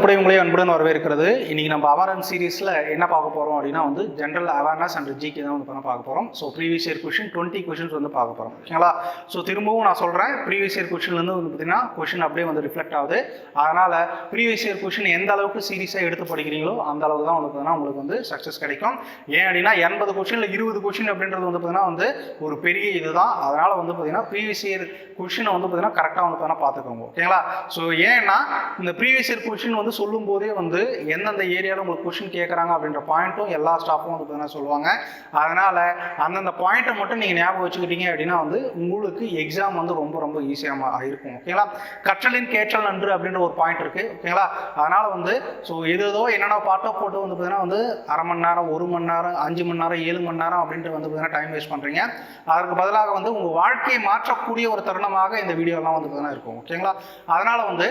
முப்படை உங்களை அன்புடன் வரவேற்கிறது. இன்னைக்கு நம்ம அவாரன் சீரீஸில் என்ன பார்க்க போகிறோம் அப்படின்னா வந்து ஜென்ரல் அவேர்னஸ் அண்ட் ஜிகே தான் வந்து பண்ண பார்க்க போகிறோம் so previous year question twenty questions வந்து பார்க்க போகிறோம் ஓகேங்களா ஸோ திரும்பவும் நான் சொல்கிறேன் ப்ரீவியஸ் இயர் கொஷின்லேருந்து வந்து பார்த்தீங்கன்னா கொஷின் அப்படியே வந்து ரிஃப்ளெக்ட் ஆகுது. அதனால் ப்ரீவியஸ் இயர் கொஷின் எந்த அளவுக்கு சீரியஸாக எடுத்து படிக்கிறீங்களோ அந்த அளவுக்கு தான் வந்து பார்த்தீங்கன்னா உங்களுக்கு வந்து சக்ஸஸ் கிடைக்கும். ஏன் அப்படின்னா எண்பது கொஷினில் இருபது கொஷின் அப்படின்றது வந்து பார்த்தீங்கன்னா வந்து ஒரு பெரிய இதுதான். அதனால் வந்து பார்த்தீங்கன்னா ப்ரீவியஸ் இயர் கொஷினை வந்து பார்த்தீங்கன்னா கரெக்டாக வந்து பார்த்தீங்கன்னா பார்த்துக்கோங்க. ஓகேங்களா ஸோ ஏன்னா இந்த ப்ரீவியஸ் இயர் கொஷின் வந்து சொல்லும் போதே வந்து எந்தெந்த ஏரியாவில் உங்களுக்கு கொஷின் கேட்குறாங்க அப்படின்ற பாயிண்ட்டும் எல்லா ஸ்டாஃபும் வந்து பார்த்தீங்கன்னா சொல்லுவாங்க. அதனால் அந்தந்த பாயிண்ட்டை மட்டும் நீங்கள் ஞாபகம் வச்சுக்கிட்டீங்க அப்படின்னா வந்து உங்களுக்கு எக்ஸாம் வந்து ரொம்ப ரொம்ப ஈஸியாக இருக்கும். ஓகேங்களா கற்றலின் கேட்டல் நன்று அப்படின்ற ஒரு பாயிண்ட் இருக்குது ஓகேங்களா அதனால் வந்து ஸோ எது ஏதோ என்னென்ன பாட்டோ போட்டு வந்து பார்த்தீங்கன்னா வந்து அரை மணி நேரம் ஒரு மணி நேரம் அஞ்சு மணி நேரம் ஏழு மணி நேரம் அப்படின்ட்டு வந்து பார்த்தீங்கன்னா டைம் வேஸ்ட் பண்ணுறீங்க அதற்கு பதிலாக வந்து உங்கள் வாழ்க்கையை மாற்றக்கூடிய ஒரு தருணமாக இந்த வீடியோலாம் வந்து பார்த்தீங்கன்னா இருக்கும். ஓகேங்களா அதனால் வந்து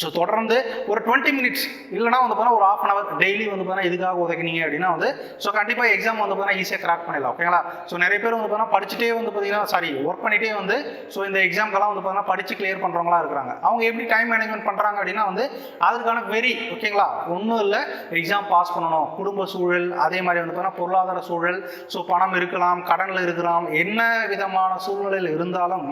ஸோ தொடர்ந்து ஒரு டுவெண்ட்டி மினிட்ஸ் இல்லைனா வந்து பார்த்தீங்கன்னா ஒரு ஆஃப் அன் அவர் டெய்லி வந்து பார்த்தா இதுக்காக உதைக்கினீங்க அப்படின்னா வந்து ஸோ கண்டிப்பாக எக்ஸாம் வந்து பார்த்தீங்கன்னா ஈஸியாக கிராக் பண்ணிடலாம் ஓகேங்களா ஸோ நிறைய பேர் வந்து பார்த்தா படிச்சுட்டே வந்து பார்த்தீங்கன்னா சாரி ஒர்க் பண்ணிகிட்டே வந்து ஸோ இந்த எக்ஸாம்க்கெல்லாம் வந்து பார்த்தா படித்து கிளியர் பண்ணுறவங்களா இருக்கிறாங்க. அவங்க எப்படி டைம் மேனேஜ்மெண்ட் பண்ணுறாங்க அப்படின்னா வந்து அதுக்கான வெரி ஓகேங்களா ஒன்றும் இல்லை எக்ஸாம் பாஸ் பண்ணணும். குடும்ப சூழல் அதே மாதிரி வந்து பார்த்தா பொருளாதார சூழல் ஸோ பணம் இருக்கலாம் கடனில் இருக்கலாம் என்ன விதமான சூழ்நிலையில் இருந்தாலும்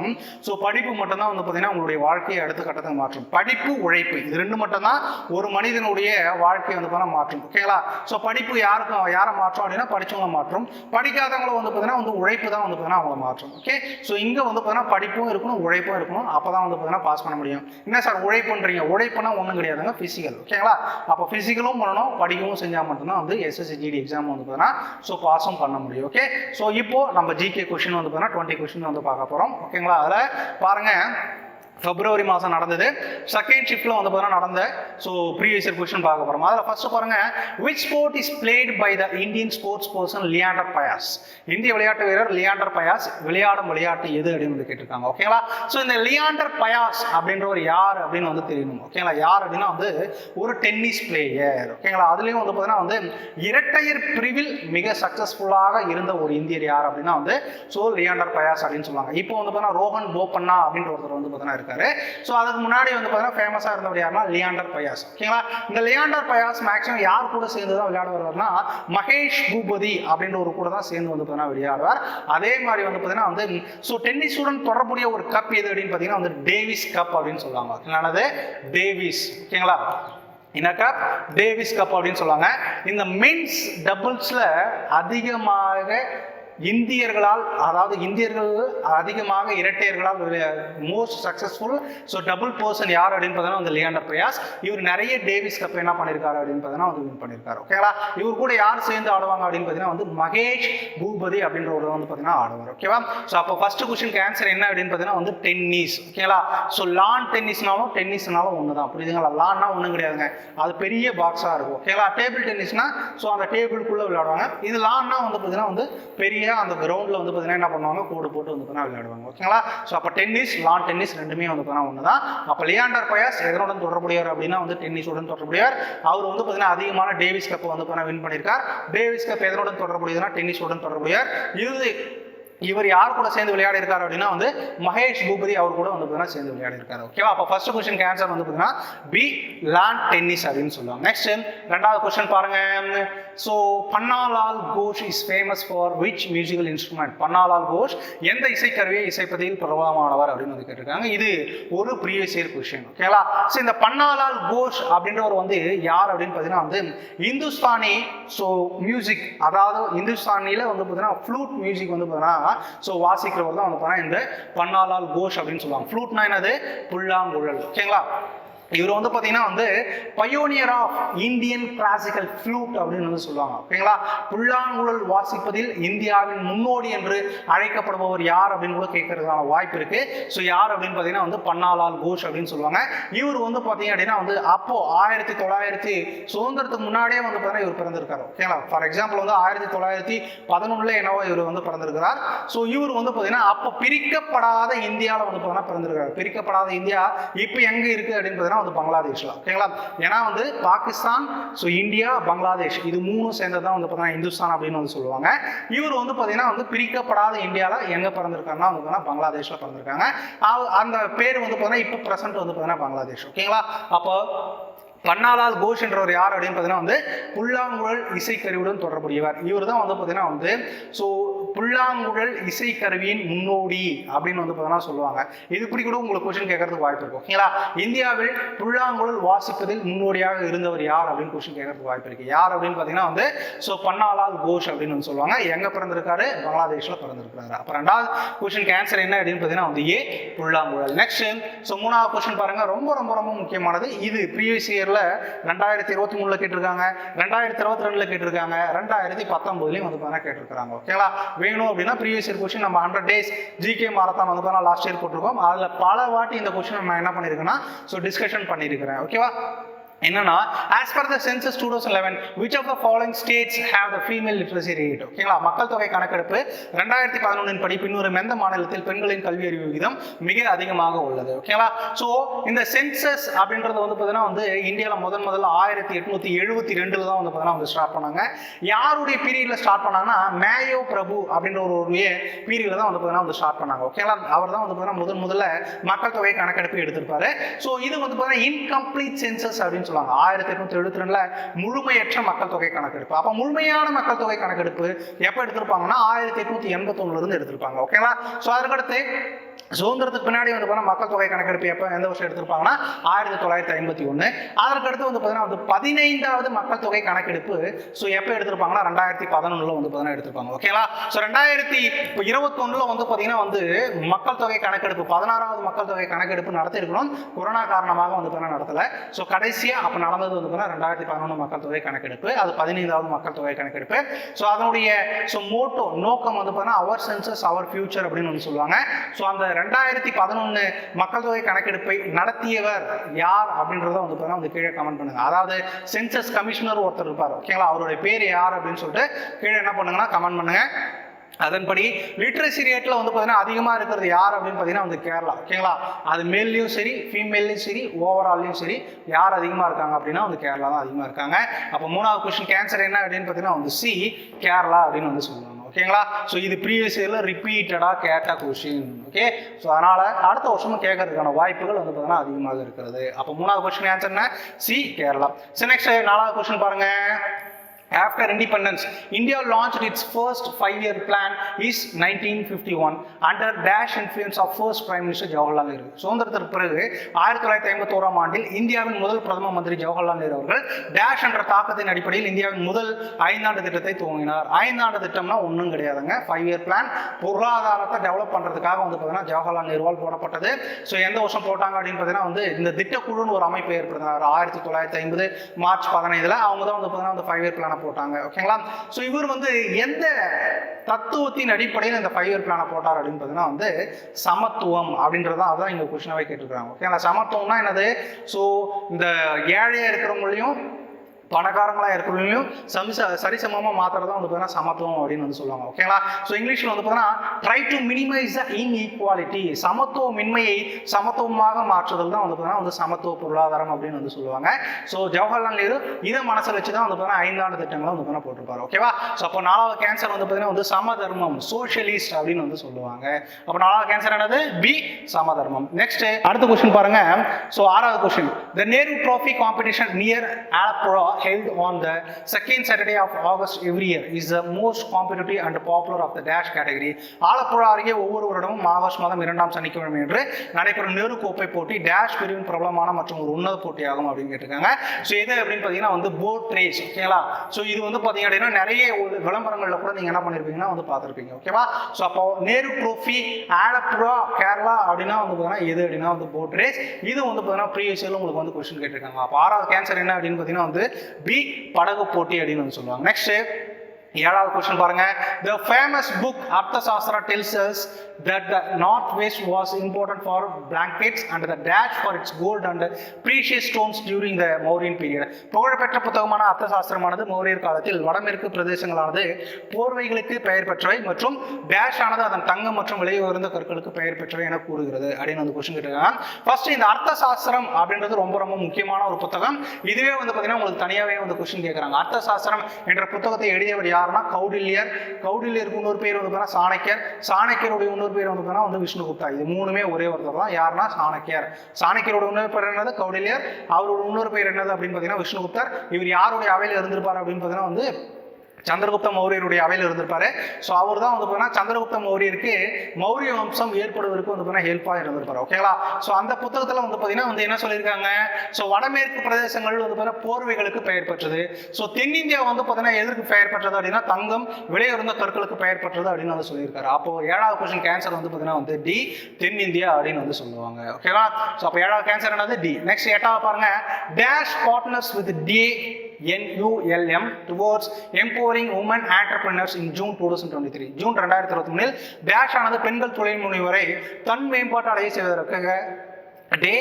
ஸோ படிப்பு மட்டும்தான் வந்து பார்த்தீங்கன்னா உங்களுடைய வாழ்க்கையை அடுத்த கட்டத்துக்கு மாற்றும். படிப்பு உழை உழைப்பு. இது ரெண்டு மட்டும்தான் ஒரு மனிதனுடைய வாழ்க்கையை வந்து பார்த்தா மாற்றும். ஓகேங்களா ஸோ படிப்பு யாருக்கும் யாரை மாற்றும் அப்படின்னா படித்தவங்களை மாற்றும். படிக்காதவங்களும் வந்து பார்த்தீங்கன்னா வந்து உழைப்பு தான் வந்து பார்த்தீங்கன்னா அவங்கள மாற்றும். ஓகே ஸோ இங்கே வந்து பார்த்தீங்கன்னா படிப்பும் இருக்கணும் உழைப்பும் இருக்கணும். அப்போ தான் வந்து பார்த்தீங்கன்னா பாஸ் பண்ண முடியும். என்ன சார் உழைப்புன்றீங்க? உழைப்புனா ஒன்றும் கிடையாதுங்க ஃபிசிக்கல் ஓகேங்களா அப்போ ஃபிசிக்கலும் பண்ணணும் படிக்கவும் செஞ்சால் மட்டும்தான் வந்து எஸ்எஸ்சி ஜிடி எக்ஸாம் வந்து பார்த்தீங்கன்னா ஸோ பாஸும் பண்ண முடியும். ஓகே ஸோ இப்போ நம்ம ஜிகே கொஷின் வந்து பார்த்தீங்கன்னா டுவெண்ட்டி கொஷின் வந்து பார்க்க போகிறோம் ஓகேங்களா அதில் பாருங்கள் பிப்ரவரி மாதம் நடந்தது. செகண்ட் ஷிஃப்டில் வந்து பார்த்தீங்கன்னா நடந்த ஸோ ப்ரீவியஸ் இயர் கொஸ்டின் பார்க்க போகிறோம் அதில் ஃபர்ஸ்ட் பாருங்க which sport is played by the Indian sports person Leander Paes இந்திய விளையாட்டு வீரர் லியாண்டர் பயாஸ் விளையாடும் விளையாட்டு எது அப்படின்னு வந்து கேட்டிருக்காங்க. ஓகேங்களா ஸோ இந்த லியாண்டர் பயாஸ் அப்படின்றவர் யார் அப்படின்னு வந்து தெரியணும். ஓகேங்களா யார் அப்படின்னா வந்து ஒரு டென்னிஸ் பிளேயர் ஓகேங்களா அதுலேயும் வந்து பார்த்தீங்கன்னா வந்து இரட்டையர் பிரிவில் மிக சக்ஸஸ்ஃபுல்லாக இருந்த ஒரு இந்தியர் யார் அப்படின்னா வந்து ஸோ லியாண்டர் பயாஸ் அப்படின்னு சொல்லுவாங்க. இப்போ வந்து பார்த்தீங்கன்னா ரோஹன் போப்பண்ணா அப்படின்ற ஒருத்தர் வந்து பார்த்தீங்கன்னா இருக்காரு. ஸோ அதுக்கு முன்னாடி வந்து பார்த்தீங்கன்னா ஃபேமஸாக இருந்தவர் யாருன்னா லியாண்டர் பயாஸ். ஓகேங்களா இந்த லியாண்டர் பயாஸ் மேக்ஸிமம் யார் கூட சேர்ந்து தான் விளையாடுவார்னா மகேஷ் பூபதி அப்படின்ற ஒரு கூட தான் சேர்ந்து வந்து பார்த்தீங்கன்னா விளையாடுவார். அதே மாதிரி வந்து பார்த்தீங்கன்னா வந்து ஸோ டென்னிஸுடன் தொடர்புடைய ஒரு கப் எது அப்படின்னு பார்த்தீங்கன்னா வந்து டேவிஸ் கப் அப்படின்னு சொல்லுவாங்க. என்னது? டேவிஸ் ஓகேங்களா என்ன கப் டேவிஸ் கப் அப்படின்னு சொல்லுவாங்க. இந்த மென்ஸ் டபுள்ஸில் அதிகமாக இந்தியர்களால் அதாவது இந்தியர்கள் அதிகமாக இரட்டையர்களால் most successful so double person யார் அப்படின்னு பார்த்தீங்கன்னா வந்து லியாண்டர் பிரயாஸ் இவர் நிறைய டேவிஸ் கப் என்ன பண்ணியிருக்காரு அப்படின்னு பார்த்தீங்கன்னா வந்து வின் பண்ணியிருக்காரு ஓகேங்களா இவர் கூட யார் சேர்ந்து ஆடுவாங்க அப்படின்னு பார்த்தீங்கன்னா வந்து மகேஷ் பூபதி அப்படின்ற ஒரு வந்து பார்த்தீங்கன்னா ஆடுவார். ஓகேவா ஸோ அப்போ ஃபர்ஸ்ட் கொஸ்டினுக்கு ஆன்சர் என்ன அப்படின்னு பார்த்தீங்கன்னா வந்து டென்னிஸ் ஓகேங்களா ஸோ லான் டென்னிஸ்னாலும் டென்னிஸ்னாலும் ஒன்று தான் புரியுதுங்களா? லான்னா ஒன்றும் கிடையாதுங்க. அது பெரிய பாக்ஸாக இருக்கும். ஓகேங்களா டேபிள் டென்னிஸ்னா ஸோ அந்த டேபிளுக்குள்ளே விளையாடுவாங்க. இது லான்னா வந்து பார்த்தீங்கன்னா வந்து பெரிய அந்த கிரவுண்டில் வந்து பார்த்தீங்கன்னா என்ன பண்ணுவாங்க? கோடு போட்டு வந்து பார்த்தீங்கன்னா விளையாடுவாங்க. ஓகேங்களா ஸோ அப்போ டென்னிஸ் லான் டென்னிஸ் ரெண்டுமே வந்து பார்த்தீங்கன்னா ஒன்று தான் அப்போ லியாண்டர் பயஸ் எதனுடன் தொடர்புடையவர் அப்படின்னா வந்து டென்னிஸுடன் தொடர்புடையவர். அவர் வந்து பார்த்தீங்கன்னா அதிகமான டேவிஸ் கப்பை வந்து பார்த்தீங்கன்னா வின் பண்ணியிருக்கார் டேவிஸ் கப் எதனுடன் தொடர்புடையதுன்னா டென்னிஸுடன் தொடர்புடையவர். இது இவர் யார் கூட சேர்ந்து விளையாடி இருக்காரு அப்படின்னா வந்து மகேஷ் பூபதி அவர் கூட வந்து பார்த்தீங்கன்னா சேர்ந்து விளையாடி இருக்காரு ஓகேவா அப்போ ஃபர்ஸ்ட் கொஸ்டின் ஆன்சர் வந்து பார்த்தீங்கன்னா பி லேண்ட் டென்னிஸ் அப்படின்னு சொல்லுவாங்க. நெக்ஸ்ட் ரெண்டாவது கொஸ்டின் பாருங்க. So Pannalal Ghosh is famous for which musical instrument Pannalal Ghosh எந்த இசைக்கருவியை இசைப்பதில் பிரபலமானவர் அப்படின்னு வந்து கேட்டிருக்காங்க. இது ஒரு ப்ரீவியஸ் இயர் கொஷின் ஓகேங்களா ஸோ இந்த பன்னாலால் கோஷ் அப்படின்றவர் வந்து யார் அப்படின்னு பார்த்தீங்கன்னா வந்து இந்துஸ்தானி ஸோ மியூசிக் அதாவது இந்துஸ்தானியில் வந்து பார்த்தீங்கன்னா ஃப்ளூட் மியூசிக் வந்து பார்த்தீங்கன்னா ஸோ வாசிக்கிறவர் தான் வந்து பார்த்தீங்கன்னா இந்த பன்னாலால் கோஷ் அப்படின்னு சொல்லுவாங்க. ஃப்ளூட்னா என்னது? புல்லாங்குழல். ஓகேங்களா இவர் வந்து பார்த்தீங்கன்னா வந்து pioneer of Indian classical flute அப்படின்னு வந்து சொல்லுவாங்க. ஓகேங்களா? புல்லாங்குழல் வாசிப்பதில் இந்தியாவின் முன்னோடி என்று அழைக்கப்படுபவர் யார் அப்படின்னு கூட கேட்கறதுக்கான வாய்ப்பு இருக்கு. ஸோ யார் அப்படின்னு பார்த்தீங்கன்னா வந்து பன்னாலால் கோஷ் அப்படின்னு சொல்லுவாங்க. இவர் வந்து பார்த்தீங்க அப்படின்னா வந்து அப்போ ஆயிரத்தி தொள்ளாயிரத்தி சுதந்திரத்துக்கு முன்னாடியே வந்து பார்த்தீங்கன்னா இவர் பிறந்திருக்காரு. ஓகேங்களா? ஃபார் எக்ஸாம்பிள் வந்து ஆயிரத்தி தொள்ளாயிரத்தி பதினொன்றுல என்னவோ இவர் வந்து பிறந்திருக்கிறார். ஸோ இவர் வந்து பார்த்தீங்கன்னா அப்போ பிரிக்கப்படாத இந்தியாவில் வந்து பார்த்தீங்கன்னா பிறந்திருக்காரு. பிரிக்கப்படாத இந்தியா இப்போ எங்கே இருக்கு அப்படின்னு பார்த்தீங்கன்னா வந்து பங்களாதேஷில். ஓகேங்களா? ஏன்னா வந்து பாகிஸ்தான் ஸோ இந்தியா பங்களாதேஷ் இது மூணும் சேர்ந்தது தான் வந்து பார்த்தீங்கன்னா இந்துஸ்தான் அப்படின்னு வந்து சொல்லுவாங்க. இவர் வந்து பார்த்தீங்கன்னா வந்து பிரிக்கப்படாத இந்தியாவில் எங்கே பிறந்திருக்காங்கன்னா வந்து பங்களாதேஷில் பிறந்திருக்காங்க. அந்த பேர் வந்து பார்த்தீங்கன்னா இப்போ ப்ரெசென்ட் வந்து பார்த்தீங்கன்னா பங்களாதேஷ். ஓகேங்களா? அப்போ பன்னாலால் கோஷ் என்றவர் யார் அப்படின்னு பார்த்தீங்கன்னா வந்து புல்லாங்குழல் இசைக்கருவியுடன் தொடர்புடையவர். இவர் தான் வந்து பார்த்தீங்கன்னா வந்து ஸோ புல்லாங்குழல் இசைக்கருவியின் முன்னோடி அப்படின்னு வந்து பார்த்தீங்கன்னா சொல்லுவாங்க. இது இப்படி கூட உங்களுக்கு கொஸ்டின் கேட்கறதுக்கு வாய்ப்பு இருக்கும். ஓகேங்களா? இந்தியாவில் புல்லாங்குழல் வாசிப்பதில் முன்னோடியாக இருந்தவர் யார் அப்படின்னு கொஸ்டின் கேட்கறதுக்கு வாய்ப்பு இருக்கு. யார் அப்படின்னு பார்த்தீங்கன்னா வந்து ஸோ பன்னாலால் கோஷ் அப்படின்னு வந்து சொல்லுவாங்க. எங்கே பிறந்திருக்காரு? பங்களாதேஷில் பிறந்திருக்காரு அப்புறம் ரெண்டாவது கொஸ்டின் கேன்சர் என்ன அப்படின்னு பார்த்தீங்கன்னா வந்து ஏ புல்லாங்குழல். நெக்ஸ்ட் ஸோ மூணாவது கொஸ்டின் பாருங்க. ரொம்ப ரொம்ப ரொம்ப முக்கியமானது. இது ப்ரீவியஸ் இயரில் ரெண்டாயிரத்தி இருபத்தி மூணுல கேட்டிருக்காங்க. ரெண்டாயிரத்தி இருபத்தி ரெண்டுல கேட்டிருக்காங்க. ரெண்டாயிரத்தி பத்தொன்பதுலயும் வந்து பார்த்தா கேட்டிருக்காங்க ஓகேங்களா வேணும் அப்படின்னா ப்ரீவியஸ் இயர் கொஸ்டின் நம்ம ஹண்ட்ரட் டேஸ் ஜிகே மாரத்தான் வந்து பார்த்தா லாஸ்ட் இயர் போட்டிருக்கோம். அதில் பல வாட்டி இந்த கொஸ்டின் நான் என்ன பண்ணியிருக்கேன்னா ஸோ டிஸ்கஷன் பண்ணியிருக்கிறேன் ஓகேவா என்னன்னா as per the census two thousand eleven which of the following states have the female literacy rate ஓகேங்களா மக்கள் தொகை கணக்கெடுப்பு ரெண்டாயிரத்தி பதினொன்றின் படி பின்வரும் எந்த மாநிலத்தில் பெண்களின் கல்வி அறிவு விகிதம் மிக அதிகமாக உள்ளது? ஓகேங்களா ஸோ இந்த சென்சஸ் அப்படின்றது வந்து பார்த்தீங்கன்னா வந்து இந்தியாவில் முதன் முதல்ல ஆயிரத்தி எட்நூத்தி எழுபத்தி ரெண்டுல தான் வந்து பார்த்தீங்கன்னா வந்து ஸ்டார்ட் பண்ணாங்க. யாருடைய பீரியடில் ஸ்டார்ட் பண்ணாங்கன்னா மேயோ பிரபு அப்படின்ற ஒரு பீரியடில் தான் வந்து பார்த்தீங்கன்னா வந்து ஸ்டார்ட் பண்ணாங்க. ஓகேங்களா அவர் தான் வந்து பார்த்தீங்கன்னா முதன் முதல்ல மக்கள் தொகை கணக்கெடுப்பு எடுத்திருப்பாரு. ஸோ இது வந்து பார்த்தீங்கன்னா இன்கம்ப்ளீட் சென்சஸ் அப்படின்னு சொல்லுவாங்க. ஆயிரத்தி எட்நூத்தி எழுபத்தி ரெண்டுல முழுமையற்ற மக்கள் தொகை கணக்கெடுப்பு. அப்ப முழுமையான மக்கள் தொகை கணக்கெடுப்பு எப்ப எடுத்திருப்பாங்கன்னா ஆயிரத்தி எட்நூத்தி எண்பத்தொன்னுல இருந்து எடுத்திருப்பாங்க. ஓகேங்களா ஸோ அதற்கடுத்து சுதந்திரத்துக்கு பின்னாடி வந்து பார்த்தா மக்கள் தொகை கணக்கெடுப்பு எப்போ எந்த வருஷம் எடுத்திருப்பாங்கன்னா ஆயிரத்தி தொள்ளாயிரத்தி ஐம்பத்தி ஒன்று அதற்கடுத்து வந்து பார்த்தீங்கன்னா வந்து பதினைந்தாவது மக்கள் தொகை கணக்கெடுப்பு ஸோ எப்போ எடுத்திருப்பாங்கன்னா ரெண்டாயிரத்தி பதினொன்றில் வந்து பார்த்தீங்கன்னா எடுத்திருப்பாங்க. ஓகேங்களா ஸோ ரெண்டாயிரத்தி இப்போ இருபத்தொன்னில் வந்து பார்த்தீங்கன்னா வந்து மக்கள் தொகை கணக்கெடுப்பு பதினாறாவது மக்கள் தொகை கணக்கெடுப்பு நடத்திருக்கணும் கொரோனா காரணமாக வந்து பார்த்தீங்கன்னா நடத்தலை. ஸோ கடைசியாக அப்போ நடந்தது வந்து பார்த்தீங்கன்னா ரெண்டாயிரத்தி பதினொன்று மக்கள் தொகை கணக்கெடுப்பு அது பதினைந்தாவது மக்கள் தொகை கணக்கெடுப்பு. ஸோ அதனுடைய ஸோ மோட்டோ நோக்கம் வந்து பார்த்தீங்கன்னா அவர் சென்சஸ் அவர் ஃபியூச்சர் அப்படின்னு வந்து சொல்லுவாங்க. ஸோ அந்த ரெண்டாயிரத்தி பதினொன்று மக்கள் தொகை கணக்கெடுப்பை நடத்தியவர் யார் அப்படின்றத வந்து பார்த்தீங்கன்னா வந்து கீழே கமெண்ட் பண்ணுங்க. அதாவது சென்சஸ் கமிஷனர் ஒருத்தர் இருப்பார் ஓகேங்களா அவருடைய பேர் யார் அப்படின்னு சொல்லிட்டு கீழே என்ன பண்ணுங்கன்னா கமெண்ட் பண்ணுங்க. அதன்படி லிட்ரஸி ரேட்டில் வந்து பார்த்தீங்கன்னா அதிகமாக இருக்கிறது யார் அப்படின்னு பார்த்தீங்கன்னா வந்து கேரளா ஓகேங்களா அது மேல்லையும் சரி ஃபீமேல்லையும் சரி ஓவரால்லையும் சரி யார் அதிகமாக இருக்காங்க அப்படின்னா வந்து கேரளா தான் அதிகமாக இருக்காங்க. அப்போ மூணாவது கொஸ்டின் கேன்சர் என்ன அப்படின்னு பார்த்தீங்கன்னா வந்து சி கேரளா அப்படின்னு வந்து சொல்லுவாங்க. ஓகேங்களா? ஸோ இது ப்ரீவியஸ் இயரில் ரிப்பீட்டடாக கேட்ட கொஷின் ஓகே ஸோ அதனால் அடுத்த வருஷமும் கேட்கறதுக்கான வாய்ப்புகள் வந்து பார்த்தீங்கன்னா அதிகமாக இருக்கிறது. அப்போ மூணாவது கொஸ்டின் ஆன்சர் என்ன? சி கேரளா. சரி நெக்ஸ்ட் நாலாவது கொஸ்டின் பாருங்கள் After independence, India launched its first five-year plan is 1951 under dash influence of first prime minister Jawaharlal Nehru சுதந்திரத்திற்கு பிறகு ஆயிரத்தி தொள்ளாயிரத்தி ஐம்பத்தோராம் ஆண்டில் இந்தியாவின் முதல் பிரதம மந்திரி ஜவஹர்லால் நேரு அவர்கள் டேஷ் என்ற தாக்கத்தின் அடிப்படையில் இந்தியாவின் முதல் ஐந்தாண்டு திட்டத்தை துவங்கினார். ஐந்தாண்டு திட்டம்னா ஒன்றும் கிடையாதுங்க. ஃபைவ் இயர் பிளான் பொருளாதாரத்தை டெவலப் பண்ணுறதுக்காக வந்து பார்த்தீங்கன்னா ஜவஹர்லால் நேருவால் போடப்பட்டது. ஸோ எந்த வருஷம் போட்டாங்க அப்படின்னு பார்த்தீங்கன்னா வந்து இந்த திட்டக்குழுன்னு ஒரு அமைப்பு ஏற்படுத்தினார். ஆயிரத்தி தொள்ளாயிரத்தி ஐம்பது மார்ச் பதினைந்தில் அவங்க தான் வந்து பார்த்தீங்கன்னா அந்த ஃபைவ் இயர் பிளானை போட்டாங்க ஓகேங்களா ஸோ இவர் வந்து எந்த தத்துவத்தின் அடிப்படையில் இந்த ஃபைவ் இயர் பிளானை போட்டார் அப்படின்னு பார்த்தீங்கன்னா வந்து சமத்துவம் அப்படின்றது தான் அதான் இங்கே கொஷினாவே கேட்டிருக்காங்க ஓகேங்களா சமத்துவம்னா என்னது? ஸோ இந்த ஏழையாக இருக்கிறவங்களையும் பணக்காரங்களா இருக்கிறவங்களையும் சமிச சரிசமமாக மாத்துறது தான் வந்து பார்த்தீங்கன்னா சமத்துவம் அப்படின்னு வந்து சொல்லுவாங்க. ஓகேங்களா ஸோ இங்கிலீஷில் வந்து பார்த்தீங்கன்னா try to minimize the inequality சமத்துவமின்மையை சமத்துவமாக மாற்றுதல் தான் வந்து பார்த்தீங்கன்னா வந்து சமத்துவ பொருளாதாரம் அப்படின்னு வந்து சொல்லுவாங்க. ஸோ ஜவஹர்லால் நேரு இதை மனசில் வச்சு தான் வந்து பார்த்தீங்கன்னா ஐந்தாண்டு திட்டங்களை வந்து பார்த்தீங்கன்னா போட்டிருப்பாரு. ஓகேவா ஸோ அப்போ நாலாவது கேன்சர் வந்து பார்த்தீங்கன்னா வந்து சமதர்மம் சோஷியலிஸ்ட் அப்படின்னு வந்து சொல்லுவாங்க. அப்போ நாலாவது கேன்சர் என்னது? பி சமதர்மம். நெக்ஸ்ட் அடுத்த கொஸ்டின் பாருங்க. ஸோ ஆறாவது question the Nehru trophy competition near Alappuzha held on the second Saturday of August every year is the most competitive and popular of the dash category. Alappuzha அருகே ஒவ்வொரு வருடமும் August மாதம் இரண்டாம் சனிக்கிழமை என்று நடைபெறும் நேரு கோப்பை போட்டி டேஷ் பிரிவின் பிரபலமான மற்றும் ஒரு உன்னத போட்டியாகும் அப்படின்னு கேட்டிருக்காங்க. ஸோ எது அப்படின்னு பார்த்தீங்கன்னா வந்து போட் ரேஸ் ஓகேங்களா ஸோ இது வந்து பார்த்தீங்க அப்படின்னா நிறைய ஒரு விளம்பரங்களில் கூட நீங்கள் என்ன பண்ணியிருப்பீங்கன்னா வந்து பார்த்துருப்பீங்க ஓகேவா ஸோ அப்போ நேரு ட்ரோஃபி ஆலப்புழா கேரளா அப்படின்னா வந்து பார்த்தீங்கன்னா எது அப்படின்னா வந்து போட் ரேஸ் இது வந்து பார்த்தீங்கன்னா ப்ரீவியஸ் உங்களுக்கு வந்து வந்து கொஸ்டின் கேட்டிருக்காங்க. அப்போ ஆறாவது கேன்சர் என்ன அப்படின்னு பார்த்தீங்கன்னா வந்து பி படகு போட்டி அப்படின்னு வந்து சொல்லுவாங்க. நெக்ஸ்ட் ஏழாவது கொஸ்டின் பாருங்க. The famous book Arthashastra tells that the north west was important for blankets and the dash for its gold and precious stones during the Mauryan period புகழ்பெற்ற புத்தகமான அர்த்தசாஸ்திரமானது மௌரியர் காலத்தில் வடமேற்கு பிரதேசங்களானது போர்வைகளுக்கு பெயர் பெற்றவை மற்றும் டேஷ் ஆனது அதன் தங்கம் மற்றும் விலை உயர்ந்த கற்களுக்கு பெயர் பெற்றவை என கூறுகிறது அப்படின்னு வந்து கொஸ்டின் கேட்டிருக்காங்க. ஃபர்ஸ்ட் இந்த அர்த்தசாஸ்திரம் அப்படின்றது ரொம்ப ரொம்ப முக்கியமான ஒரு புத்தகம். இதுவே வந்து பார்த்தீங்கன்னா உங்களுக்கு தனியாகவே வந்து கொஸ்டின் கேட்குறாங்க. அர்த்தசாஸ்திரம் என்ற புத்தகத்தை எழுதியவர் யார்? யாருன்னா கௌடில்யர் கௌடில்யருக்கு இன்னொரு பேர் வந்து பார்த்தீங்கன்னா சாணக்கியர். சாணக்கியருடைய இன்னொரு பேர் வந்து பார்த்தா வந்து விஷ்ணுகுப்தா. இது மூணுமே ஒரே ஒருத்தர் தான். யாருன்னா சாணக்கியர். சாணக்கியரோட இன்னொரு பேர் என்னது? கௌடில்யர். அவரோட இன்னொரு பேர் என்னது அப்படின்னு பார்த்தீங்கன்னா விஷ்ணுகுப்தர். இவர் யாருடைய அவையில் இருந்திருப்பார் அப்படின்னு பார்த்தீங்கன்னா வந்து சந்திரகுப்த மௌரியருடைய அவையில் இருந்திருப்பாரு. ஸோ அவர் தான் வந்து பார்த்தீங்கன்னா சந்திரகுப்த மௌரியருக்கு மௌரிய வம்சம் ஏற்படுவதற்கு வந்து பார்த்தீங்கன்னா ஹெல்ப்பாக இருந்திருப்பாரு. ஓகேங்களா ஸோ அந்த புத்தகத்தில் வந்து பார்த்தீங்கன்னா வந்து என்ன சொல்லியிருக்காங்க? ஸோ வடமேற்கு பிரதேசங்கள் வந்து பார்த்தீங்கன்னா போர்வைகளுக்கு பெயர் பெற்றது. ஸோ தென்னிந்தியா வந்து பார்த்தீங்கன்னா எதற்கு பெயர் பெற்றது அப்படின்னா தங்கம் விலையுறந்த கற்களுக்கு பெயர் பெற்றது அப்படின்னு வந்து சொல்லியிருக்காரு. அப்போ ஏழாவது கொஸ்டின் கேன்சர் வந்து பார்த்தீங்கன்னா வந்து டி தென்னிந்தியா அப்படின்னு வந்து சொல்லுவாங்க. ஓகேவா ஸோ அப்போ ஏழாவது கேன்சர் என்னது? டி நெக்ஸ்ட் எட்டாவது பாருங்க. Dash partners with the NULM towards empowering women entrepreneurs in June two thousand twenty three June ரெண்டாயிரத்தி இருபத்தி மூணில் டேஷ் ஆனது பெண்கள் தொழில் முனைவரை தன் மேம்பாட்டு அடைய செய்வதற்காக டே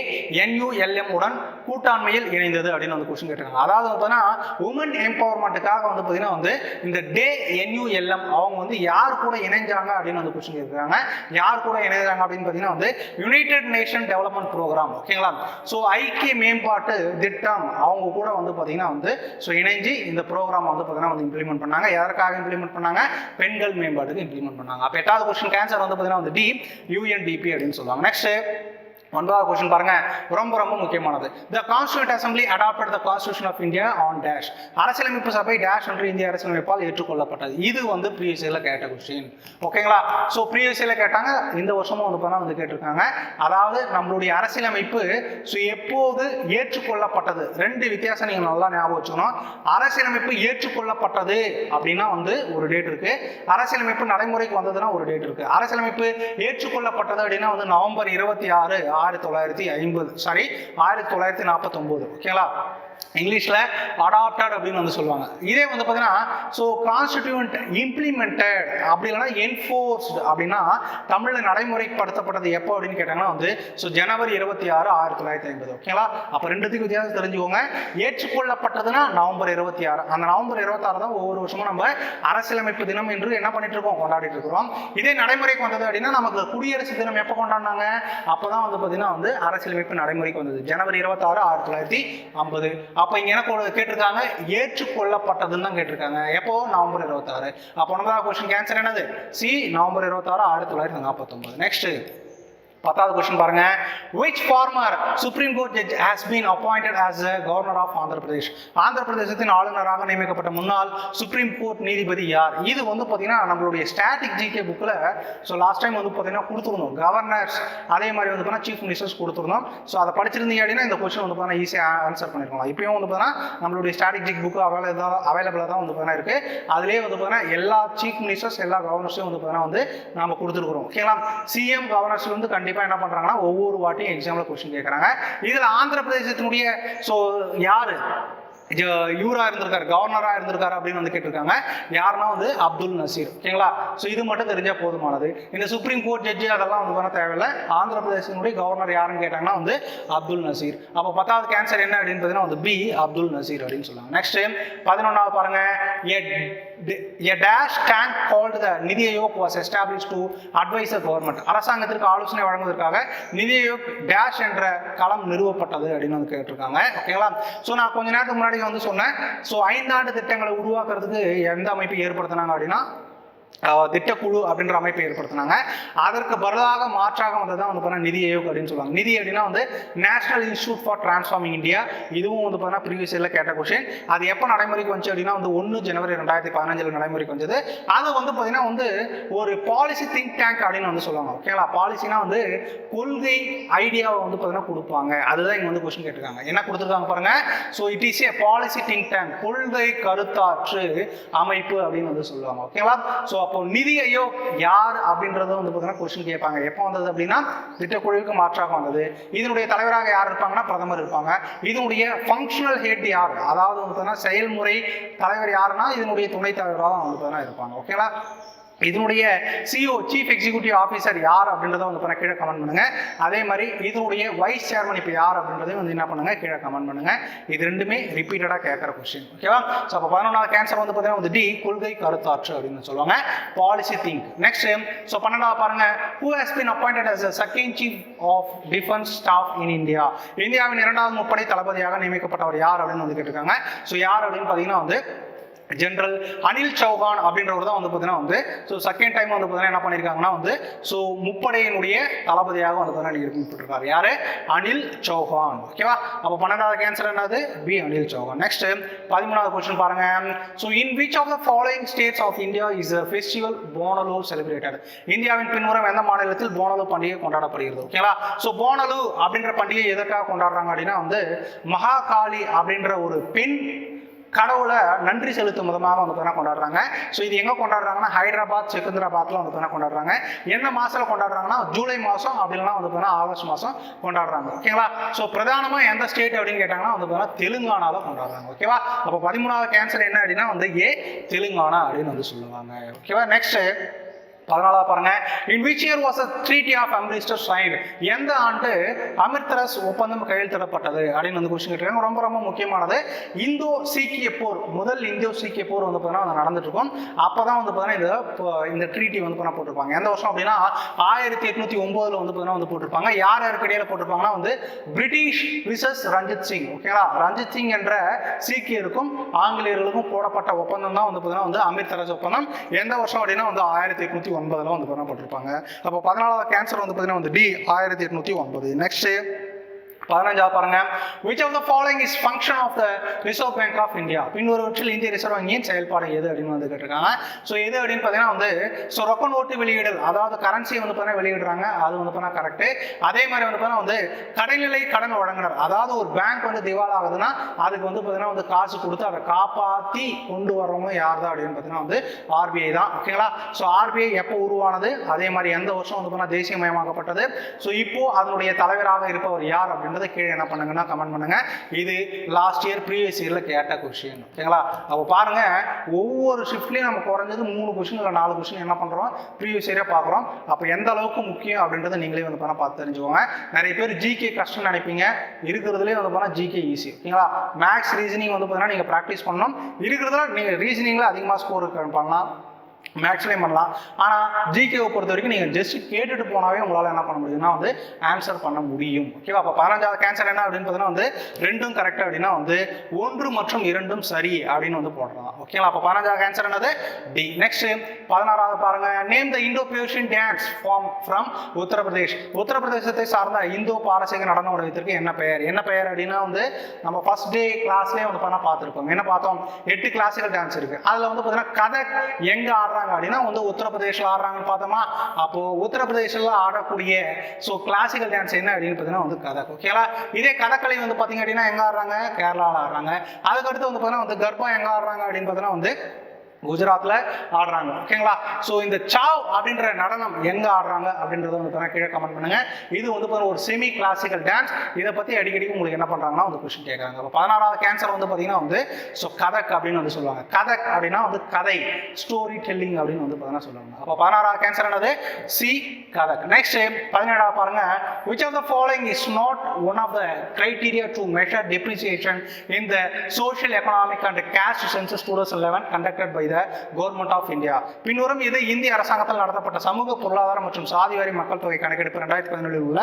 என்யூஎல்எம் உடன் கூட்டாண்மையில் இணைந்தது அப்படின்னு வந்து கொஸ்டின் கேட்டிருக்காங்க. அதாவது பார்த்தோன்னா உமன் எம்பவர்மெண்ட்டுக்காக வந்து பார்த்தீங்கன்னா வந்து இந்த டே என்யூஎல்எம் அவங்க வந்து யார் கூட இணைஞ்சாங்க அப்படின்னு வந்து கொஸ்டின் கேட்குறாங்க யார் கூட இணைஞ்சாங்க அப்படின்னு பார்த்தீங்கன்னா வந்து யுனைடெட் நேஷன் டெவலப்மெண்ட் ப்ரோக்ராம் ஓகேங்களா ஸோ ஐக்கிய மேம்பாட்டு திட்டம் அவங்க கூட வந்து பார்த்தீங்கன்னா வந்து ஸோ இணைஞ்சு இந்த ப்ரோக்ராம் வந்து பார்த்தீங்கன்னா வந்து இம்ப்ளிமெண்ட் பண்ணாங்க. எதற்காக இம்ப்ளிமெண்ட் பண்ணாங்க? பெண்கள் மேம்பாட்டுக்கு இம்ப்ளிமெண்ட் பண்ணாங்க. அப்போ எட்டாவது கொஸ்டின் கேன்சர் வந்து பார்த்தீங்கன்னா வந்து டி யூஎன்டிபி அப்படின்னு சொல்லுவாங்க. நெக்ஸ்ட் ஒன்பதாவது கொஸ்டின் பாருங்க. ரொம்ப ரொம்ப முக்கியமானது. The constituent assembly adopted the constitution of India on dash அரசியலமைப்பு சபை டேஷ் என்று இந்திய அரசியலமைப்பால் ஏற்றுக்கொள்ளப்பட்டது. இது வந்து ப்ரீவியஸ் கேட்ட கொஸ்டின் ஓகேங்களா ஸோ ப்ரீவியஸ் கேட்டாங்க. இந்த வருஷமும் வந்து பண்ணா வந்து கேட்டிருக்காங்க. அதாவது நம்மளுடைய அரசியலமைப்பு ஸோ எப்போது ஏற்றுக்கொள்ளப்பட்டது? ரெண்டு வித்தியாசம் நீங்கள் நல்லா ஞாபகம் வச்சுக்கணும். அரசியலமைப்பு ஏற்றுக்கொள்ளப்பட்டது அப்படின்னா வந்து ஒரு டேட் இருக்கு. அரசியலமைப்பு நடைமுறைக்கு வந்ததுன்னா ஒரு டேட் இருக்கு. அரசியலமைப்பு ஏற்றுக்கொள்ளப்பட்டது அப்படின்னா வந்து நவம்பர் இருபத்தி ஆறு ஆயிரத்தி தொள்ளாயிரத்தி ஐம்பது சாரி ஆயிரத்தி தொள்ளாயிரத்தி நாற்பத்தொம்போது ஓகேங்களா இங்கிலீஷில் அடாப்டட் அப்படின்னு வந்து சொல்லுவாங்க. இதே வந்து பார்த்தீங்கன்னா ஸோ கான்ஸ்டிடியூண்ட் இம்ப்ளிமெண்டட் அப்படி இல்லைன்னா என்ஃபோர்ஸ்டு அப்படின்னா தமிழில் நடைமுறைப்படுத்தப்பட்டது எப்போ அப்படின்னு கேட்டாங்கன்னா வந்து ஸோ ஜனவரி இருபத்தி ஆறு ஆயிரத்தி தொள்ளாயிரத்தி ஐம்பது. ஓகேங்களா அப்போ ரெண்டுத்துக்கு வித்தியாசம் தெரிஞ்சுக்கோங்க. ஏற்றுக்கொள்ளப்பட்டதுன்னா நவம்பர் இருபத்தி ஆறு. அந்த நவம்பர் இருபத்தாறு தான் ஒவ்வொரு வருஷமும் நம்ம அரசியலமைப்பு தினம் என்று என்ன பண்ணிட்டு இருக்கோம்? கொண்டாடிட்டு இருக்கிறோம். இதே நடைமுறைக்கு வந்தது அப்படின்னா நமக்கு குடியரசு தினம் எப்போ கொண்டாடினாங்க? அப்போ தான் வந்து பார்த்தீங்கன்னா வந்து அரசியலமைப்பு நடைமுறைக்கு வந்தது. ஜனவரி இருபத்தாறு ஆயிரத்தி தொள்ளாயிரத்தி ஐம்பது. அப்போ இங்கே என்ன கேட்டிருக்காங்க? ஏற்றுக்கொள்ளப்பட்டதுன்னு தான் கேட்டிருக்காங்க. எப்போ? நவம்பர் இருபத்தாறு. அப்போ ஒன்பதாவது கொஸ்டின் கேன்சர் என்னது? சி நவம்பர் இருபத்தாறு ஆயிரத்தி தொள்ளாயிரத்தி நாற்பத்தொம்பது நெக்ஸ்ட் பத்தாவது கொஸ்டின் பாருங்க. Which former Supreme Court judge has been appointed as a governor of Andhra Pradesh Andhra பிரதேசத்தின் ஆளுநராக நியமிக்கப்பட்ட முன்னாள் சுப்ரீம் கோர்ட் நீதிபதி யார்? இது வந்து பார்த்தீங்கன்னா நம்மளுடைய ஸ்டாட்டிக் ஜிகே புக்கில் ஸோ லாஸ்ட் டைம் வந்து பார்த்தீங்கன்னா கொடுத்துருந்தோம். கவர்னர்ஸ் அதே மாதிரி வந்து பார்த்தீங்கன்னா சீஃப் மினிஸ்டர்ஸ் கொடுத்துருந்தோம். ஸோ அதை படிச்சிருந்தீங்க அப்படின்னா இந்த கொஸ்டின் வந்து பார்த்தீங்கன்னா ஈஸியாக ஆன்சர் பண்ணிருக்கலாம். இப்பயும் வந்து பார்த்தீங்கன்னா நம்மளுடைய ஸ்டாட்டிக் ஜிக் புக்கு அவைலபிள் தான் அவைலபிளாக தான் வந்து பார்த்தீங்கன்னா இருக்குது அதுலேயே வந்து பார்த்தீங்கன்னா எல்லா சீஃப் மினிஸ்டர்ஸ் எல்லா கவர்னர்ஸையும் வந்து பார்த்தீங்கன்னா வந்து நம்ம கொடுத்துருக்குறோம். ஓகேங்களா சிஎம் கவர்னர்ஸ் வந்து கண்டிப்பாக என்ன பண்ணுறாங்கன்னா ஒவ்வொரு வாட்டியும் எக்ஸாமில் கொஸ்டின் கேட்குறாங்க இதில் ஆந்திர பிரதேசத்தினுடைய ஸோ யார் இவரா இருந்திருக்காரு கவர்னரா இருந்திருக்காரு அப்படின்னு வந்து கேட்டிருக்காங்க. யாருன்னா வந்து அப்துல் நசீர். ஓகேங்களா? ஸோ இது மட்டும் தெரிஞ்சா போதுமானது. இந்த சுப்ரீம் கோர்ட் ஜட்ஜி அதெல்லாம் வந்து பண்ண தேவையில்லை. ஆந்திர பிரதேசத்தினுடைய கவர்னர் யாருன்னு கேட்டாங்கன்னா வந்து அப்துல் நசீர். அப்போ பத்தாவது கேன்சர் என்ன அப்படின்னு பார்த்தீங்கன்னா வந்து பி அப்துல் நசீர் அப்படின்னு சொல்லுவாங்க. நெக்ஸ்ட் பதினொன்றாவது பாருங்க. A dash tank called the NITI Aayog was establish to advise government அரசாங்கத்திற்கு ஆலோசனை வழங்குவதற்காக நிதி ஆயோக் டேஷ் என்ற களம் நிறுவப்பட்டது அப்படின்னு வந்து கேட்டிருக்காங்க. ஓகேங்களா ஸோ நான் கொஞ்ச நேரத்துக்கு முன்னாடி வந்து சொன்னேன். ஸோ ஐந்தாண்டு திட்டங்களை உருவாக்குறதுக்கு எந்த அமைப்பு ஏற்படுத்தினாங்க அப்படின்னா திட்டக்குழு அப்படின்ற அமைப்பை ஏற்படுத்தினாங்க. அதற்கு பதிலாக மாற்றாக வந்தது தான் வந்து பார்த்தீங்கன்னா நிதி ஆயோக் அப்படின்னு சொல்லுவாங்க. நிதி அப்படின்னா வந்து National Institute for Transforming India இதுவும் வந்து பார்த்தீங்கன்னா ப்ரீவியஸ் இயரில் கேட்ட கொஷின் அது எப்போ நடைமுறைக்கு வந்துச்சு அப்படின்னா வந்து ஒன்று ஜனவரி ரெண்டாயிரத்தி பதினஞ்சில் நடைமுறைக்கு வந்தது. அது வந்து பார்த்தீங்கன்னா வந்து ஒரு பாலிசி திங்க் டேங்க் அப்படின்னு வந்து சொல்லுவாங்க. ஓகேங்களா பாலிசினா வந்து கொள்கை ஐடியாவை வந்து பார்த்தீங்கன்னா கொடுப்பாங்க. அதுதான் இங்கே வந்து கொஸ்டின் கேட்டிருக்காங்க. என்ன கொடுத்துருக்காங்க பாருங்க? So it is a policy think tank கொள்கை கருத்தாற்று அமைப்பு அப்படின்னு வந்து சொல்லுவாங்க. ஓகேங்களா ஸோ அப்போ நிதி ஆயோக் யார் அப்படின்றத வந்து பார்த்தீங்கன்னா கொஸ்டின் கேட்பாங்க. எப்போ வந்தது அப்படின்னா திட்டக்குழுவுக்கு மாற்றாக வந்தது. இதனுடைய தலைவராக யார் இருப்பாங்கன்னா பிரதமர் இருப்பாங்க. இதனுடைய ஃபங்க்ஷனல் ஹெட் யார்? அதாவது வந்து பார்த்தீங்கன்னா செயல்முறை தலைவர் யாருன்னா இதனுடைய துணைத் தலைவராக வந்து பார்த்தீங்கன்னா இருப்பாங்க. ஓகேங்களா இதனுடைய சிஓ சீஃப் எக்ஸிக்யூட்டிவ் ஆஃபீஸர் யார் அப்படின்றத வந்து பண்ண கீழே கமெண்ட் பண்ணுங்க. அதே மாதிரி இதனுடைய வைஸ் சேர்மன் இப்போ யார் அப்படின்றதையும் வந்து என்ன பண்ணுங்க கீழே கமெண்ட் பண்ணுங்க. இது ரெண்டுமே ரிப்பீட்டடாக கேட்குற கொஸ்டின் ஓகேவா ஸோ அப்போ பதினொன்றாவது கேன்சர் வந்து பார்த்தீங்கன்னா வந்து டி கொள்கை கருத்தாற்று அப்படின்னு சொல்லுவாங்க. பாலிசி திங்க் நெக்ஸ்ட் ஸோ பன்னெண்டாவது பாருங்க. Who has been appointed as second chief of defence staff in India இந்தியாவின் இரண்டாவது முப்படை தளபதியாக நியமிக்கப்பட்டவர் யார் அப்படின்னு வந்து கேட்டிருக்காங்க. ஸோ யார் அப்படின்னு பார்த்தீங்கன்னா வந்து ஜென்ரல் அனில் சௌஹான் அப்படின்றவர் தான் வந்து பார்த்தீங்கன்னா வந்து ஸோ செகண்ட் டைம் வந்து பார்த்தீங்கன்னா என்ன பண்ணியிருக்காங்கன்னா வந்து ஸோ முப்படையினுடைய தளபதியாக வந்து பார்த்தீங்கன்னா நியமிக்கப்பட்டிருக்காரு யார்? அனில் சௌஹான் ஓகேவா அப்போ பன்னெண்டாவது கேன்சர் என்னது? பி அனில் சௌஹான் நெக்ஸ்ட் பதிமூணாவது கொஸ்டின் பாருங்க. So in which of the following states of India is a festival Bonalu celebrated இந்தியாவின் பின்வரும் எந்த மாநிலத்தில் போனலு பண்டிகை கொண்டாடப்படுகிறது? ஓகேங்களா ஸோ போனலு அப்படின்ற பண்டிகை எதற்காக கொண்டாடுறாங்க அப்படின்னா வந்து மகாகாளி அப்படின்ற ஒரு பெண் கடவுளை நன்றி செலுத்தும் விதமாக வந்து பார்த்தீங்கன்னா கொண்டாடுறாங்க. ஸோ இது எங்கே கொண்டாடுறாங்கன்னா ஹைதராபாத் செகந்திராபாத்தில் வந்து பார்த்தீங்கன்னா கொண்டாடுறாங்க. என்ன மாதத்தில் கொண்டாடுறாங்கன்னா ஜூலை மாதம் அப்படின்னா வந்து பார்த்தீங்கன்னா ஆகஸ்ட் மாதம் கொண்டாடுறாங்க. ஓகேங்களா ஸோ பிரதானமாக எந்த ஸ்டேட் அப்படின்னு கேட்டாங்கன்னா வந்து பார்த்தீங்கன்னா தெலுங்கானாவில் கொண்டாடுறாங்க. ஓகேவா அப்போ பதிமூணாவது கேன்சர் என்ன அப்படின்னா வந்து ஏ தெலுங்கானா அப்படின்னு வந்து சொல்லுவாங்க. ஓகேவா நெக்ஸ்ட்டு பதினாலாவது பாருங்க. In which year was a treaty of Amritsar sign எந்த ஆண்டு அமிர்தரஸ் ஒப்பந்தம் கையெழுத்திடப்பட்டது அப்படின்னு வந்து கொஸ்டின் கேட்டிருக்காங்க. ரொம்ப ரொம்ப முக்கியமானது. இந்தோ சீக்கிய போர் முதல் இந்தோ சீக்கிய போர் வந்து பார்த்தீங்கன்னா அது நடந்துட்டு இருக்கும். அப்போ தான் வந்து பார்த்தீங்கன்னா இந்த இப்போ இந்த ட்ரீட்டி வந்து பண்ண போட்டிருப்பாங்க. எந்த வருஷம் அப்படின்னா ஆயிரத்தி எட்நூத்தி ஒன்பதுல வந்து பார்த்தீங்கன்னா வந்து போட்டிருப்பாங்க. யார் யாருக்கு இடையில போட்டிருப்பாங்கன்னா வந்து பிரிட்டிஷ் விசஸ் ரஞ்சித் சிங் ஓகேங்களா ரஞ்சித் சிங் என்ற சீக்கியருக்கும் ஆங்கிலேயர்களுக்கும் போடப்பட்ட ஒப்பந்தம் தான் வந்து பார்த்தீங்கன்னா வந்து அமிர்தரஸ் ஒப்பந்தம். எந்த வருஷம் அப்படின்னா வந்து ஆயிரத்தி எட்நூத்தி ஒன்பதுல வந்து பண்ணப்பட்டிருப்பாங்க போட்டிருப்பாங்க. அப்போ பதினாலாவது கேன்சர் வந்து பார்த்தீங்கன்னா வந்து டி ஆயிரத்தி எட்நூத்தி ஒன்பது. நெக்ஸ்ட் பதினஞ்சாவது பாருங்க. Which of the following is function of the reserve bank of India பின்வருவற்றில் இந்திய ரிசர்வ் வங்கியின் செயல்பாடு எது அப்படின்னு வந்து கேட்டிருக்காங்க. ஸோ எது அப்படின்னு பார்த்தீங்கன்னா வந்து ஸோ ரொக்க நோட்டு வெளியிடல் அதாவது கரன்சி வந்து பார்த்தீங்கன்னா வெளியிடுறாங்க. அது வந்து பார்த்தீங்கன்னா கரெக்டு அதே மாதிரி வந்து பார்த்தீங்கன்னா வந்து கடைநிலை கடன் வழங்குனர் அதாவது ஒரு பேங்க் வந்து திவால் ஆகுதுன்னா அதுக்கு வந்து பார்த்தீங்கன்னா வந்து காசு கொடுத்து அதை காப்பாற்றி கொண்டு வரவங்க யார் தான் அப்படின்னு பார்த்தீங்கன்னா வந்து ஆர்பிஐ தான். ஓகேங்களா ஸோ ஆர்பிஐ எப்போ உருவானது? அதே மாதிரி எந்த வருஷம் வந்து பார்த்தீங்கன்னா தேசியமயமாக்கப்பட்டது? ஸோ இப்போ அதனுடைய தலைவராக இருப்பவர் யார் அப்படின்னு அப்படின்றத கீழே என்ன பண்ணுங்கன்னா கமெண்ட் பண்ணுங்க. இது லாஸ்ட் இயர் ப்ரீவியஸ் இயரில் கேட்ட கொஷின் ஓகேங்களா அப்போ பாருங்க ஒவ்வொரு ஷிஃப்ட்லேயும் நம்ம குறைஞ்சது மூணு கொஸ்டின் இல்லை நாலு கொஷின் என்ன பண்ணுறோம் ப்ரீவியஸ் இயரே பார்க்குறோம் அப்போ எந்த அளவுக்கு முக்கியம் அப்படின்றத நீங்களே வந்து பண்ண பார்த்து தெரிஞ்சுக்கோங்க. நிறைய பேர் ஜிகே கஷ்டம்னு நினைப்பீங்க. இருக்கிறதுலேயே வந்து போனால் ஜிகே ஈஸி ஓகேங்களா மேக்ஸ் ரீசனிங் வந்து பார்த்தீங்கன்னா நீங்கள் ப்ராக்டிஸ் பண்ணணும். இருக்கிறதுல நீங்கள் ரீசனிங்கில் அதிகமாக ஸ்கோர் பண்ணலாம். மேக்ஸ்லேயும் பண்ணலாம். ஆனால் ஜிகேவை பொறுத்த வரைக்கும் நீங்கள் ஜஸ்ட் கேட்டுட்டு போனாவே உங்களால் என்ன பண்ண முடியும்னா வந்து ஆன்சர் பண்ண முடியும். ஓகேவா அப்போ பதினஞ்சாவது கேன்சர் என்ன அப்படின்னு பார்த்தீங்கன்னா வந்து ரெண்டும் கரெக்ட் அப்படின்னா வந்து ஒன்று மற்றும் இரண்டும் சரி அப்படின்னு வந்து போடலாம். ஓகேங்களா அப்போ பதினஞ்சாவது கேன்சர் என்னது? டி நெக்ஸ்ட் பதினாறாவது பாருங்க. Name the Indo Persian dance form from Uttar Pradesh உத்தரப்பிரதேசத்தை சார்ந்த இந்தோ பாரசீக நடன உலகத்திற்கு என்ன பெயர்? என்ன பெயர் அப்படின்னா வந்து நம்ம ஃபர்ஸ்ட் டே கிளாஸ்லேயே வந்து பார்த்தா பார்த்துருப்போம். என்ன பார்த்தோம்? எட்டு கிளாசிக்கல் டான்ஸ் இருக்கு. அதில் வந்து பார்த்தீங்கன்னா கதக் எங்கே ஆடுறாங்க அப்படின்னா வந்து உத்தரப்பிரதேசில் ஆடுறாங்கன்னு பார்த்தோமா? அப்போ உத்தரப்பிரதேசில் ஆடக்கூடிய ஸோ கிளாசிக்கல் டான்ஸ் என்ன அப்படின்னு பார்த்தீங்கன்னா வந்து கதக். ஓகேங்களா இதே கதக்களி வந்து பார்த்தீங்க அப்படின்னா எங்கே ஆடுறாங்க? கேரளாவில் ஆடுறாங்க. அதுக்கடுத்து வந்து பார்த்தீங்கன்னா வந்து கர்ப்பம் எங்கே ஆடுறாங்க அப்படின்னு பார்த்தீங்கன்னா வந்து குஜராத்தில் ஆடுறாங்க. ஓகேங்களா? ஸோ இந்த சாவ் அப்படின்ற நடனம் எங்கே ஆடுறாங்க அப்படின்றத வந்து பார்த்தீங்கன்னா கீழே கமெண்ட் பண்ணுங்க. இது வந்து பாருங்க ஒரு செமி கிளாசிக்கல் டான்ஸ் இதை பற்றி அடிக்கடி உங்களுக்கு என்ன பண்ணுறாங்கன்னா வந்து கொஸ்டின் கேட்குறாங்க இப்போ பதினாறாவது கேன்சர் வந்து பார்த்தீங்கன்னா வந்து ஸோ கதக் அப்படின்னு வந்து சொல்லுவாங்க. கதக் அப்படின்னா வந்து கதை ஸ்டோரி டெல்லிங் அப்படின்னு வந்து பார்த்தீங்கன்னா சொல்லுவாங்க. அப்போ பதினாறாவது கேன்சர் என்னது? சி கதக். நெக்ஸ்ட் பதினேழாவது பாருங்க. Which of the following is not one of the criteria to measure depreciation in the social economic and caste census two thousand eleven conducted by the government of India பின்வரும் இது இந்திய அரசாங்கத்தால் நடத்தப்பட்ட சமூக பொருளாதார மற்றும் சாதிவாரி மக்கள் தொகை கணக்கெடுப்பு ரெண்டாயிரத்தி பதினேழில் உள்ள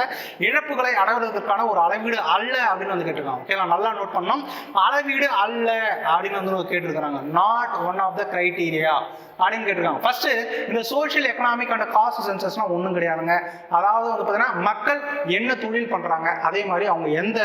இழப்புகளை அளவிடுவதற்கான ஒரு அளவீடு அல்ல அப்படின்னு வந்து கேட்டிருக்காங்க. ஓகேவா நல்லா நோட் பண்ணோம் அளவீடு அல்ல அப்படின்னு வந்து கேட்டிருக்கிறாங்க. Not one of the criteria அப்படின்னு கேட்டிருக்காங்க. ஃபர்ஸ்ட் இந்த சோஷியல் எக்கனாமிக் அண்ட் காஸ்ட் சென்சஸ்லாம் ஒன்றும் கிடையாதுங்க. அதாவது வந்து பார்த்தீங்கன்னா மக்கள் என்ன தொழில் பண்ணுறாங்க அதே மாதிரி அவங்க எந்த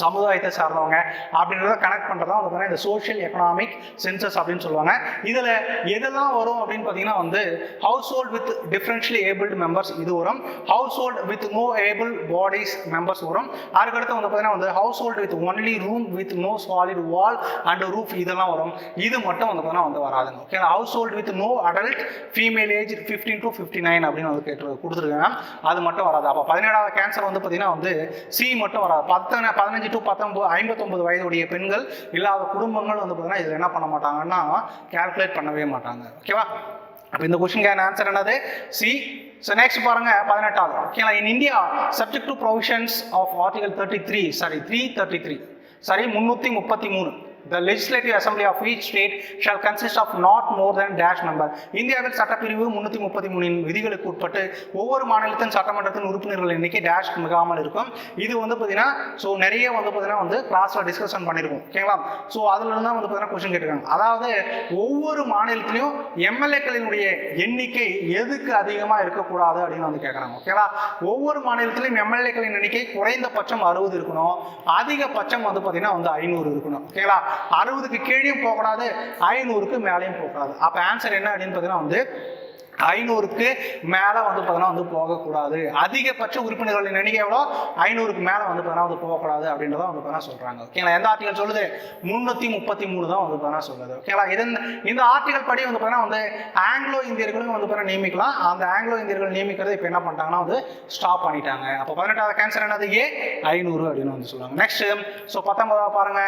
சமுதாயத்தை சார்ந்தவங்க அப்படின்றத கனெக்ட் பண்ணுறதா வந்து பார்த்தீங்கன்னா இந்த சோஷியல் எக்கனாமிக் சென்சஸ் அப்படின்னு சொல்லுவாங்க. இதில் எதெல்லாம் வரும் அப்படின்னு பார்த்தீங்கன்னா வந்து household with differentially abled members இது வரும். Household with no able bodies members வரும். அதுக்கடுத்து வந்து பார்த்தீங்கன்னா வந்து household with only room with no solid wall and roof இதெல்லாம் வரும். இது மட்டும் வந்து பார்த்தீங்கன்னா வந்து வராதுங்க. Okay household with no adult female age fifteen to fifty nine அப்படின்னு வந்து கேட்டு கொடுத்துருக்காங்க. அது மட்டும் வராது. அப்போ பதினேழாவது கேன்சர் வந்து பார்த்தீங்கன்னா வந்து சி மட்டும் வராது. பத்தனை பதினஞ்சு டு பத்தொம்பது ஐம்பத்தொம்பது வயதுடைய பெண்கள் இல்லாத குடும்பங்கள் வந்து பார்த்தீங்கன்னா இதில் என்ன பண்ண மாட்டாங்கன்னா கால்குலேட் பண்ணவே மாட்டாங்க. ஓகேவா அப்போ இந்த கொஸ்டினுக்கான ஆன்சர் என்னது? சி ஸோ நெக்ஸ்ட் பாருங்க பதினெட்டாவது. ஓகேங்களா in India subject to provisions of article thirty three sorry three thirty three sorry முந்நூற்றி முப்பத்தி மூணு. The legislative assembly of each state shall consist of not more than dash member இந்தியாவில் சட்டப்பிரிவு முன்னூற்றி முப்பத்தி மூணின் விதிகளுக்கு உட்பட்டு ஒவ்வொரு மாநிலத்தின் சட்டமன்றத்தின் உறுப்பினர்கள் எண்ணிக்கை டேஷ் மிகாமல் இருக்கும். இது வந்து பார்த்தீங்கன்னா ஸோ நிறைய வந்து பார்த்தீங்கன்னா வந்து கிளாஸில் டிஸ்கஷன் பண்ணியிருக்கோம் ஓகேங்களா? ஸோ அதுலேருந்து தான் வந்து பார்த்தீங்கன்னா கொஸ்டின் கேட்டிருக்காங்க. அதாவது ஒவ்வொரு மாநிலத்திலையும் எம்எல்ஏக்களினுடைய எண்ணிக்கை எதுக்கு அதிகமாக இருக்கக்கூடாது அப்படின்னு வந்து கேட்குறாங்க ஓகேங்களா? ஒவ்வொரு மாநிலத்திலையும் எம்எல்ஏக்களின் எண்ணிக்கை குறைந்தபட்சம் அறுபது இருக்கணும். அதிகபட்சம் வந்து பார்த்தீங்கன்னா வந்து ஐநூறு இருக்கணும். ஓகேங்களா? அறுபதுக்கு கீழேயும் போகக்கூடாது ஐநூறுக்கு மேலேயும் போகக்கூடாது. அப்போ ஆன்சர் என்ன அப்படின்னு பார்த்தீங்கன்னா வந்து ஐநூறுக்கு மேலே வந்து பார்த்தீங்கன்னா வந்து போகக்கூடாது. அதிகபட்ச உறுப்பினர்களின் எண்ணிக்கை எவ்வளோ? ஐநூறுக்கு மேலே வந்து பார்த்தீங்கன்னா வந்து போகக்கூடாது அப்படின்றத வந்து பார்த்தீங்கன்னா சொல்கிறாங்க ஓகேங்களா எந்த ஆர்டிகல் சொல்லுது? முந்நூற்றி முப்பத்தி மூணு தான் வந்து பார்த்தீங்கன்னா சொல்லுது. ஓகேங்களா இது இந்த ஆர்டிகல் படி வந்து பார்த்தீங்கன்னா வந்து ஆங்கிலோ இந்தியர்களும் வந்து பார்த்தீங்கன்னா நியமிக்கலாம். அந்த ஆங்கிலோ இந்தியர்கள் நியமிக்கிறது இப்போ என்ன பண்ணிட்டாங்கன்னா வந்து ஸ்டாப் பண்ணிட்டாங்க. அப்போ பதினெட்டாவது கேன்சர் என்னது? ஏ ஐநூறு அப்படின்னு வந்து சொல்லுவாங்க நெக்ஸ்ட் ஸோ பத்தொன்பதாவது பாருங்க.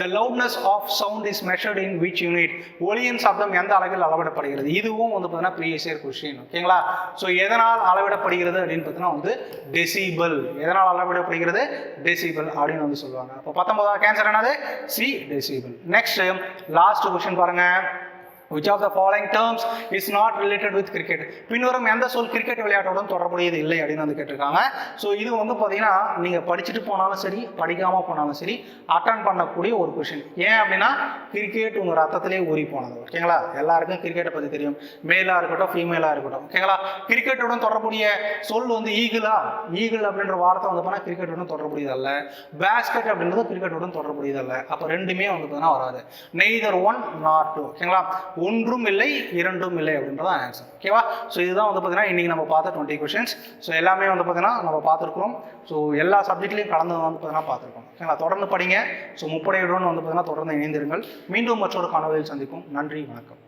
The loudness of sound is measured in which unit ஒளியின் சப்தம் எந்த அளவில் அளவிடப்படுகிறது? இதுவும் வந்து பார்த்தீங்கன்னா ப்ரீவியஸ் சின்சியர் கொஷின் ஓகேங்களா? ஸோ எதனால் அளவிடப்படுகிறது அப்படின்னு பார்த்தீங்கன்னா வந்து டெசிபல் எதனால் அளவிடப்படுகிறது? டெசிபல் அப்படின்னு வந்து சொல்லுவாங்க. அப்போ பத்தொன்பதாவது கேன்சர் என்னது? C decibel next last question பாருங்க. Which of the following terms is not related with cricket பின்வரும் எந்த சொல் கிரிக்கெட் விளையாட்டுடன் தொடர்புடையது இல்லை அப்படின்னு வந்து கேட்டிருக்காங்க. ஸோ இது வந்து பார்த்தீங்கன்னா நீங்கள் படிச்சுட்டு போனாலும் சரி படிக்காமல் போனாலும் சரி அட்டன் பண்ணக்கூடிய ஒரு கொஷின் ஏன் அப்படின்னா கிரிக்கெட் உங்கள் ரத்தத்திலே ஊறி போனது. ஓகேங்களா எல்லாருக்கும் கிரிக்கெட்டை பற்றி தெரியும். மேலாக இருக்கட்டும் ஃபீமேலாக இருக்கட்டும். ஓகேங்களா கிரிக்கெட்டுடன் தொடர்புடைய சொல் வந்து ஈகிளா ஈகிள் அப்படின்ற வார்த்தை வந்து பார்த்தா கிரிக்கெட்டுடன் தொடர்புடையதல்ல பேஸ்கெட் அப்படின்றது கிரிக்கெட்டுடன் தொடர்புடையதல்ல அப்போ ரெண்டுமே வந்து பார்த்தீங்கன்னா வராது. நெய்தர் ஒன் நாட் டூ ஓகேங்களா ஒன்றும் இல்லை இரண்டும் இல்லை அப்படின்றதான் ஆன்சர் ஓகேவா ஸோ இதுதான் வந்து பார்த்தீங்கன்னா இன்றைக்கி நம்ம பார்த்த டுவெண்ட்டி கொஷின்ஸ் ஸோ எல்லாமே வந்து பார்த்தீங்கன்னா நம்ம பார்த்துருக்குறோம். ஸோ எல்லா சப்ஜெக்ட்லையும் கலந்து வந்து பார்த்தீங்கன்னா பார்த்துருக்கோம் ஓகேங்களா தொடர்ந்து படிங்க. ஸோ முப்படையுடன் வந்து பார்த்தீங்கன்னா தொடர்ந்து இணைந்திருங்கள். மீண்டும் மற்றொரு காணொலியில் சந்திப்போம். நன்றி வணக்கம்.